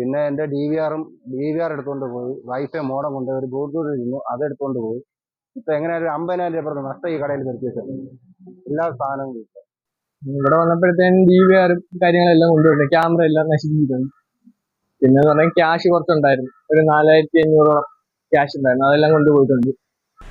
പിന്നെ എന്റെ D V ആറും ഡി വി ആർ എടുത്തുകൊണ്ട് പോയി. വൈഫൈ മോഡം കൊണ്ട് ഒരു ബ്ലൂടൂത്ത് ഇരുന്നു അത് എടുത്തുകൊണ്ട് പോയി. ഇപ്പൊ എങ്ങനെയായാലും ഒരു അമ്പതിനായിരം രൂപ പറഞ്ഞു നഷ്ടം ഈ കടയിൽ വരുത്തി എല്ലാ സാധനവും ഇവിടെ വന്നപ്പോഴത്തേനും ഡി വി ആർ കാര്യങ്ങളെല്ലാം കൊണ്ടുവരുന്നു. ക്യാമറ എല്ലാം നശിപ്പിച്ചിരുന്നു പിന്നെ പറഞ്ഞാൽ ക്യാഷ് കുറച്ചുണ്ടായിരുന്നു. ഒരു നാലായിരത്തി അഞ്ഞൂറോളം ക്യാഷ് ഉണ്ടായിരുന്നു. അതെല്ലാം കൊണ്ടുപോയിട്ടുണ്ട്.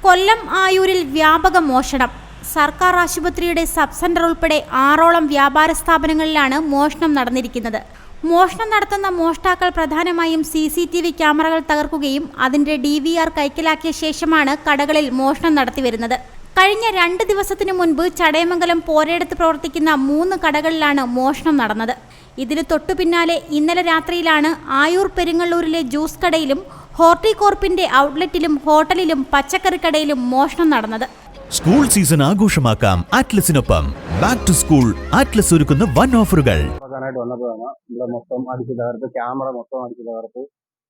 കൊല്ലം ആയൂരിൽ വ്യാപക മോഷണം. സർക്കാർ ആശുപത്രിയുടെ സബ് സെന്റർ ഉൾപ്പെടെ ആറോളം വ്യാപാര സ്ഥാപനങ്ങളിലാണ് മോഷണം നടന്നിരിക്കുന്നത്. മോഷണം നടത്തുന്ന മോഷ്ടാക്കൾ പ്രധാനമായും സി സി ടി വി ക്യാമറകൾ തകർക്കുകയും അതിന്റെ ഡി വി ആർ കൈക്കലാക്കിയ ശേഷമാണ് കടകളിൽ മോഷണം നടത്തിവരുന്നത് കഴിഞ്ഞ രണ്ട് ദിവസത്തിനു മുൻപ് ചടയമംഗലം പോരെടുത്ത് പ്രവർത്തിക്കുന്ന മൂന്ന് കടകളിലാണ് മോഷണം നടന്നത്. ഇതിന് തൊട്ടു പിന്നാലെ ഇന്നലെ രാത്രിയിലാണ് ആയൂർ പെരുങ്ങള്ളൂരിലെ ജ്യൂസ് കടയിലും ഹോർട്ടികോർപ്പിന്റെ ഔട്ട്ലെറ്റിലും ഹോട്ടലിലും പച്ചക്കറി കടയിലും മോഷണം നടന്നത്. സ്കൂൾ സീസൺ ആഘോഷമാക്കാം ആറ്റ്ലസിനൊപ്പം ബാക്ക് ടു സ്കൂൾ ആറ്റ്ലസ് ഒരുക്കുന്ന വൺ ഓഫറുകൾ. പ്രധാനമായിട്ട് വന്നപ്പോഴാണ് ഇവിടെ മൊത്തം അടിച്ചു തകർത്ത് ക്യാമറ മൊത്തം അടിച്ചു തകർത്ത്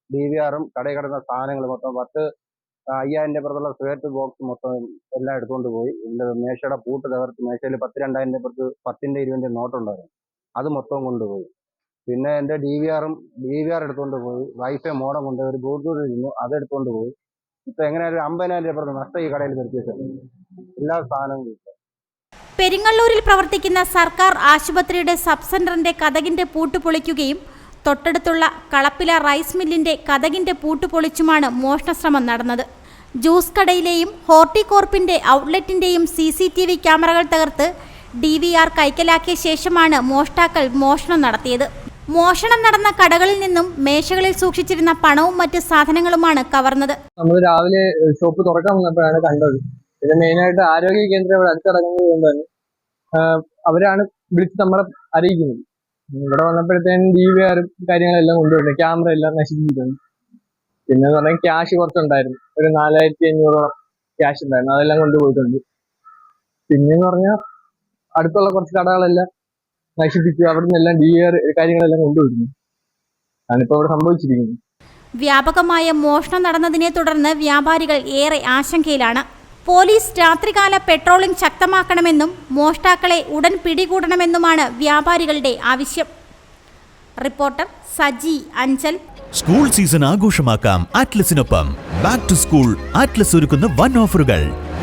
ഡി വി ആറും കടയിൽ കിടന്ന സാധനങ്ങൾ മൊത്തം പത്ത് അയ്യായിരം രൂപത്തുള്ള സ്വേറ്റ് ബോക്സ് മൊത്തം എല്ലാം എടുത്തുകൊണ്ട് പോയി. ഇതിന്റെ മേശയുടെ പൂട്ട് തകർത്ത് മേശയിൽ പത്ത് രണ്ടായിരം രൂപത്ത് പത്തിന്റെ ഇരുപതിന്റെ നോട്ടുണ്ടായിരുന്നു അത് മൊത്തം കൊണ്ടുപോയി. പിന്നെ എന്റെ ഡി വി ആറും ഡി വി ആർ എടുത്തുകൊണ്ട് പോയി. വൈഫൈ മോഡം കൊണ്ട് ഒരു ബ്ലൂടൂത്ത് ഇരുന്നു. അത് എടുത്തുകൊണ്ട് പോയി. ഇപ്പൊ എങ്ങനെയായാലും അമ്പതിനായിരം രൂപ നഷ്ടം ഈ കടയിൽ വരുത്തി വെച്ചിട്ടുണ്ട് എല്ലാ സാധനങ്ങളും പെരിങ്ങള്ളൂരിൽ പ്രവർത്തിക്കുന്ന സർക്കാർ ആശുപത്രിയുടെ സബ് സെന്ററിന്റെ കഥകിന്റെ പൂട്ട് പൊളിക്കുകയും തൊട്ടടുത്തുള്ള കളപ്പില റൈസ് മില്ലിന്റെ കഥകിന്റെ പൂട്ട് പൊളിച്ചുമാണ് മോഷണശ്രമം നടന്നത്. ജ്യൂസ് കടയിലെയും ഹോർട്ടികോർപ്പിന്റെ ഔട്ട്ലെറ്റിന്റെയും സി സി ടി വി ക്യാമറകൾ തകർത്ത് ഡി വി ആർ കൈക്കലാക്കിയ ശേഷമാണ് മോഷ്ടാക്കൾ മോഷണം നടത്തിയത്. മോഷണം നടന്ന കടകളിൽ നിന്നും മേശകളിൽ സൂക്ഷിച്ചിരുന്ന പണവും മറ്റ് സാധനങ്ങളുമാണ് കവർന്നത്. നമ്മൾ രാവിലെ ഷോപ്പ് തുറക്കാൻ വന്നപ്പോഴാണ് കണ്ടത്. പിന്നെ മെയിനായിട്ട് ആരോഗ്യ കേന്ദ്രം ഇവിടെ അടുത്തടങ്ങുന്നത് കൊണ്ട് തന്നെ അവരാണ് വിളിച്ച് നമ്മളെ അറിയിക്കുന്നത്. ഇവിടെ വന്നപ്പോഴത്തേനും ആർ കാര്യങ്ങളെല്ലാം കൊണ്ടുവരുന്നു. ക്യാമറ എല്ലാം നശിപ്പിച്ചിട്ടുണ്ട്. പിന്നെ എന്ന് പറഞ്ഞാൽ ക്യാഷ് കുറച്ചുണ്ടായിരുന്നു. ഒരു നാലായിരത്തി അഞ്ഞൂറോളം ക്യാഷ് ഉണ്ടായിരുന്നു. അതെല്ലാം കൊണ്ടുപോയിട്ടുണ്ട്. പിന്നെന്ന് പറഞ്ഞാൽ അടുത്തുള്ള കുറച്ച് കടകളെല്ലാം നശിപ്പിച്ചു അവിടെ നിന്നെല്ലാം ഡി ആർ കാര്യങ്ങളെല്ലാം കൊണ്ടുവരുന്നു. അതിപ്പോ ഇവിടെ സംഭവിച്ചിരിക്കുന്നത്. വ്യാപകമായ മോഷണം നടന്നതിനെ തുടർന്ന് വ്യാപാരികൾ ഏറെ ആശങ്കയിലാണ്. പോലീസ് രാത്രികാല പെട്രോളിംഗ് ശക്തമാക്കണമെന്നും മോഷ്ടാക്കളെ ഉടൻ പിടികൂടണമെന്നുമാണ് വ്യാപാരികളുടെ ആവശ്യം. Reporter Saji Anchal. School season ആഘോഷമാക്കാം. ആറ്റ്ലസിനൊപ്പം ബാക്ക് ടു സ്കൂൾ ആറ്റ്ലസ് ഒരുക്കുന്ന വൺ ഓഫറുകൾ.